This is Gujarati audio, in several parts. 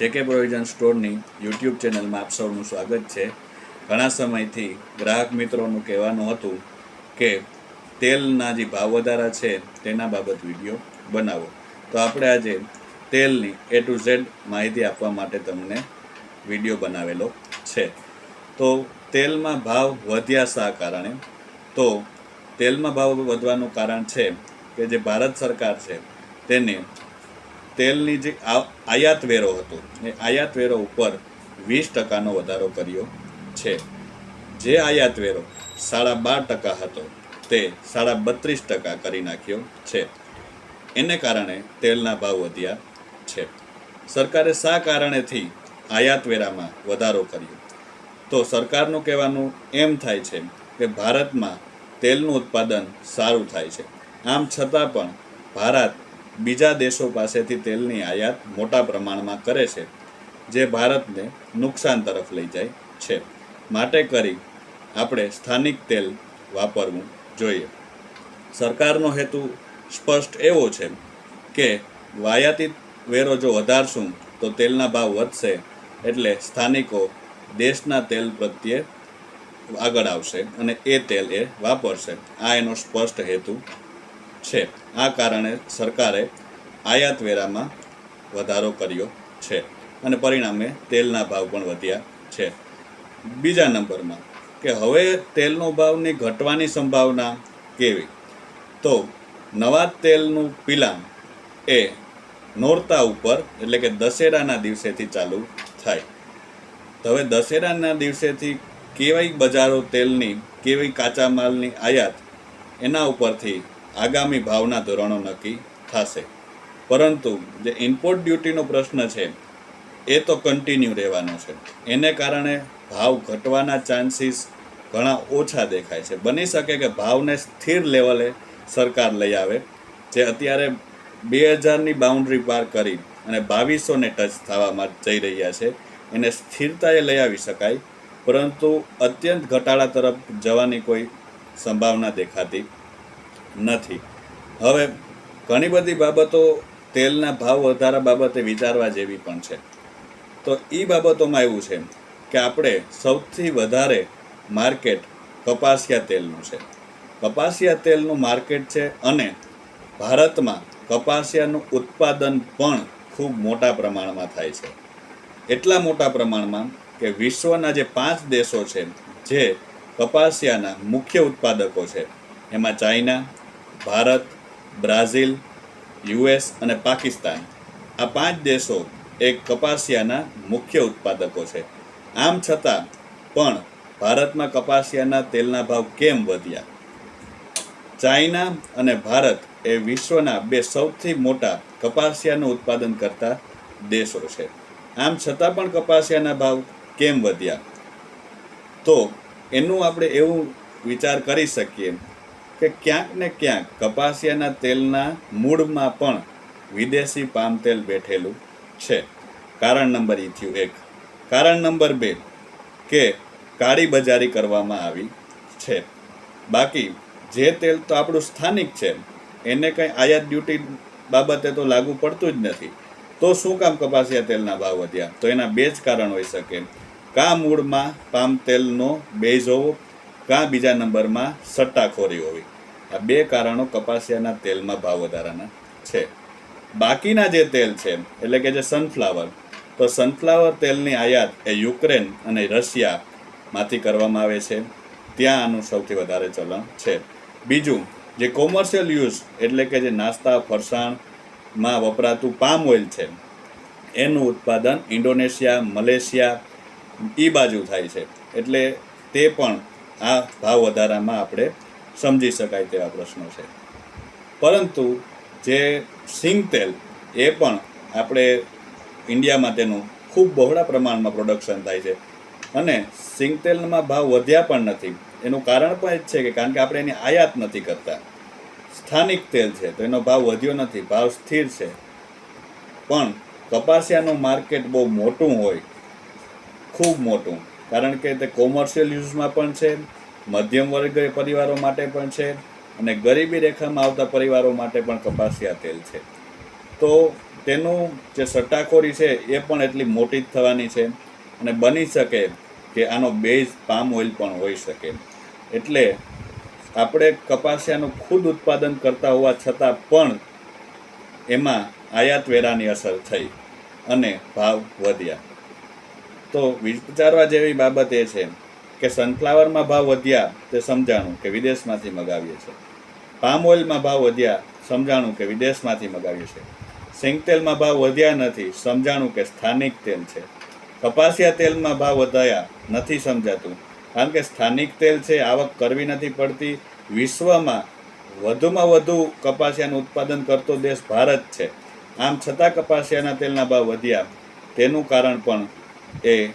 જેકે પ્રોવિઝન સ્ટોરની યુટ્યુબ ચેનલમાં આપ સૌનું સ્વાગત છે. ઘણા સમયથી ગ્રાહક મિત્રોનું કહેવાનું હતું કે તેલના જે ભાવ વધારા છે તેના બાબત વીડિયો બનાવો. તો આપણે આજે તેલની એ ટુ ઝેડ માહિતી આપવા માટે તમને વીડિયો બનાવેલો છે. તો તેલમાં ભાવ વધ્યા શા કારણે? તો તેલમાં ભાવ વધવાનું કારણ છે કે જે ભારત સરકાર છે તેને તેલની જે આયાત વેરો હતો, એ આયાત વેરો ઉપર વીસ ટકાનો વધારો કર્યો છે. જે આયાત વેરો સાડા બાર ટકા હતો, તે સાડા બત્રીસ ટકા કરી નાખ્યો છે. એને કારણે તેલના ભાવ વધ્યા છે. સરકારે શા કારણેથી આયાત વેરામાં વધારો કર્યો? તો સરકારનું કહેવાનું એમ થાય છે કે ભારતમાં તેલનું ઉત્પાદન સારું થાય છે. આમ છતાં પણ ભારત બીજા દેશો પાસેથી તેલની આયાત મોટા પ્રમાણમાં કરે છે, જે ભારતને નુકસાન તરફ લઈ જાય છે. માટે કરી આપણે સ્થાનિક તેલ વાપરવું જોઈએ. સરકારનો હેતુ સ્પષ્ટ એવો છે કે વાયાતી વેરો જો વધારશું, તો તેલના ભાવ વધશે એટલે સ્થાનિકો દેશના તેલ પ્રત્યે આગળ આવશે અને એ તેલ એ વાપરશે. આ એનો સ્પષ્ટ હેતુ છે. આ કારણે સરકારે આયાત વેરામાં વધારો કર્યો છે અને પરિણામે તેલના ભાવ પણ વધ્યા છે. બીજા નંબરમાં કે હવે તેલનો ભાવની ઘટવાની સંભાવના કેવી? તો નવા તેલનું પિલામ એ નોરતા ઉપર એટલે કે દશેરાના દિવસેથી ચાલુ થાય. હવે દશેરાના દિવસેથી કેવાય બજારો તેલની કેવી કાચા માલની આયાત એના ઉપરથી આગામી ભાવના ધોરણો નક્કી થશે. પરંતુ જે ઇમ્પોર્ટ ડ્યુટીનો પ્રશ્ન છે, એ તો કન્ટિન્યુ રહેવાનો છે. એને કારણે ભાવ ઘટવાના ચાન્સીસ ઘણા ઓછા દેખાય છે. બની શકે કે ભાવને સ્થિર લેવલે સરકાર લઈ આવે, જે અત્યારે બે હજારની બાઉન્ડ્રી પાર કરી અને બાવીસોને ટચ થવામાં જઈ રહ્યા છે. એને સ્થિરતાએ લઈ આવી શકાય, પરંતુ અત્યંત ઘટાડા તરફ જવાની કોઈ સંભાવના દેખાતી નથી. હવે ઘણી બધી બાબતો તેલના ભાવ વધારા બાબતે વિચારવા જેવી પણ છે. તો એ બાબતોમાં એવું છે કે આપણે સૌથી વધારે માર્કેટ કપાસિયા તેલનું છે. કપાસિયા તેલનું માર્કેટ છે અને ભારતમાં કપાસિયાનું ઉત્પાદન પણ ખૂબ મોટા પ્રમાણમાં થાય છે. એટલા મોટા પ્રમાણમાં કે વિશ્વના જે પાંચ દેશો છે જે કપાસિયાના મુખ્ય ઉત્પાદકો છે, એમાં ચાઇના ભારત, બ્રાઝિલ, યુએસ અને પાકિસ્તાન આ પાંચ દેશો એ કપાસિયાના મુખ્ય ઉત્પાદકો છે. આમ છતાં પણ ભારતમાં કપાસિયાના તેલના ભાવ કેમ વધ્યા? ચાઇના અને ભારત એ વિશ્વના બે સૌથી મોટા કપાસિયાનું ઉત્પાદન કરતા દેશો છે. આમ છતાં પણ કપાસિયાના ભાવ કેમ વધ્યા? તો એનું આપણે એવું વિચાર કરી શકીએ કે ક્યાંક ને ક્યાંક કપાસિયાના તેલના મૂળમાં પણ વિદેશી પામ તેલ બેઠેલું છે. કારણ નંબર ઈ થયું એક. કારણ નંબર બે કે કાળી બજારી કરવામાં આવી છે. બાકી જે તેલ તો આપણું સ્થાનિક છે, એને કંઈ આયાત ડ્યુટી બાબતે તો લાગુ પડતું જ નથી. તો શું કામ કપાસિયા તેલના ભાવ વધ્યા? તો એના બે જ કારણ હોઈ શકે. કા મૂળમાં પામ તેલનો બેઝ હોવો કાં બીજા નંબરમાં સટ્ટાખોરી હોવી? આ બે કારણો કપાસિયાના તેલમાં ભાવ વધારાના છે. બાકીના જે તેલ છે, એટલે કે જે સનફ્લાવર તો સનફ્લાવર તેલની આયાત એ યુક્રેન અને રશિયામાંથી કરવામાં આવે છે. ત્યાં આનું સૌથી વધારે ચલણ છે. બીજું, જે કોમર્શિયલ યુઝ એટલે કે જે નાસ્તા, ફરસાણમાં વપરાતું પામ ઓઇલ છે, એનું ઉત્પાદન ઇન્ડોનેશિયા, મલેશિયા એ બાજુ થાય છે. એટલે તે પણ આ ભાવ વધારામાં આપણે સમજી શકાય તેવા પ્રશ્નો છે. પરંતુ જે સિંગ તેલ એ પણ આપણે ઇન્ડિયામાં તેનું ખૂબ બહોળા પ્રમાણમાં પ્રોડક્શન થાય છે. અને સિંગ તેલમાં ભાવ વધ્યા પણ નથી. એનું કારણ પણ એ જ છે કે કારણ કે આપણે એની આયાત નથી કરતા. સ્થાનિક તેલ છે, તો એનો ભાવ વધ્યો નથી, ભાવ સ્થિર છે. પણ કપાસિયાનું માર્કેટ બહુ મોટું હોય, ખૂબ મોટું. કારણ કે તે કોમર્શિયલ યુઝમાં પણ છે, મધ્યમ વર્ગ પરિવારો માટે પણ છે અને ગરીબી રેખામાં આવતા પરિવારો માટે પણ કપાસિયા તેલ છે. તો તેનું જે સટ્ટાખોરી છે એ પણ એટલી મોટી જ થવાની છે અને બની શકે કે આનો બેઝ પામ ઓઇલ પણ હોઈ શકે. એટલે આપણે કપાસિયાનું ખુદ ઉત્પાદન કરતા હોવા છતાં પણ એમાં આયાત વેરાની અસર થઈ અને ભાવ વધ્યા. તો વિચારવા જેવી બાબત એ છે કે સનફ્લાવરમાં ભાવ વધ્યા તે સમજાણું કે વિદેશમાંથી મગાવીએ છીએ પામ ઓઇલમાં ભાવ વધ્યા સમજાણું કે વિદેશમાંથી મગાવીએ છીએ સિંગ તેલમાં ભાવ વધ્યા નથી સમજાણું કે સ્થાનિક તેલ છે. કપાસિયા તેલમાં ભાવ વધાયા નથી સમજાતું કારણ કે સ્થાનિક તેલ છે, આવક કરવી નથી પડતી. વિશ્વમાં વધુમાં વધુ કપાસિયાનું ઉત્પાદન કરતો દેશ ભારત છે. આમ છતાં કપાસિયાના તેલના ભાવ વધ્યા. તેનું કારણ પણ એ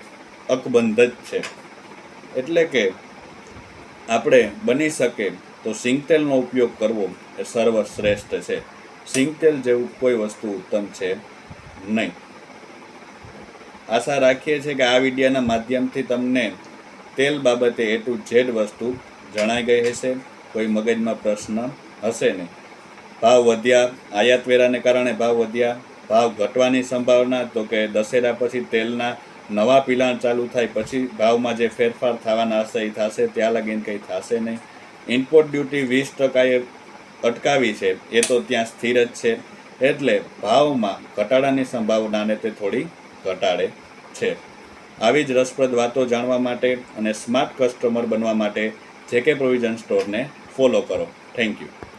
અકબંધ જ છે. એટલે કે આપણે બની શકે તો સિંગતેલનો ઉપયોગ કરવો એ સર્વશ્રેષ્ઠ છે. સિંગતેલ જેવું કોઈ વસ્તુ ઉત્તમ છે નહીં. આશા રાખીએ છીએ કે આ વિડીયોના માધ્યમથી તમને તેલ બાબતે એ ટુ ઝેડ વસ્તુ જણાઈ ગઈ હશે. કોઈ મગજમાં પ્રશ્ન હશે નહીં. ભાવ વધ્યા, આયાત વેરાને કારણે ભાવ વધ્યા, ભાવ ઘટવાની સંભાવના, તો કે દશેરા પછી તેલના નવા પિલાણ ચાલુ થાય પછી ભાવમાં જે ફેરફાર થવાના હશે એ થશે, ત્યાં લગીને કંઈ થશે નહીં. ઇમ્પોર્ટ ડ્યુટી વીસ ટકાએ અટકાવી છે, એ તો ત્યાં સ્થિર જ છે. એટલે ભાવમાં ઘટાડાની સંભાવનાને તે થોડી ઘટાડે છે. આવી જ રસપ્રદ વાતો જાણવા માટે અને સ્માર્ટ કસ્ટમર બનવા માટે જે કે પ્રોવિઝન સ્ટોરને ફોલો કરો. Thank you.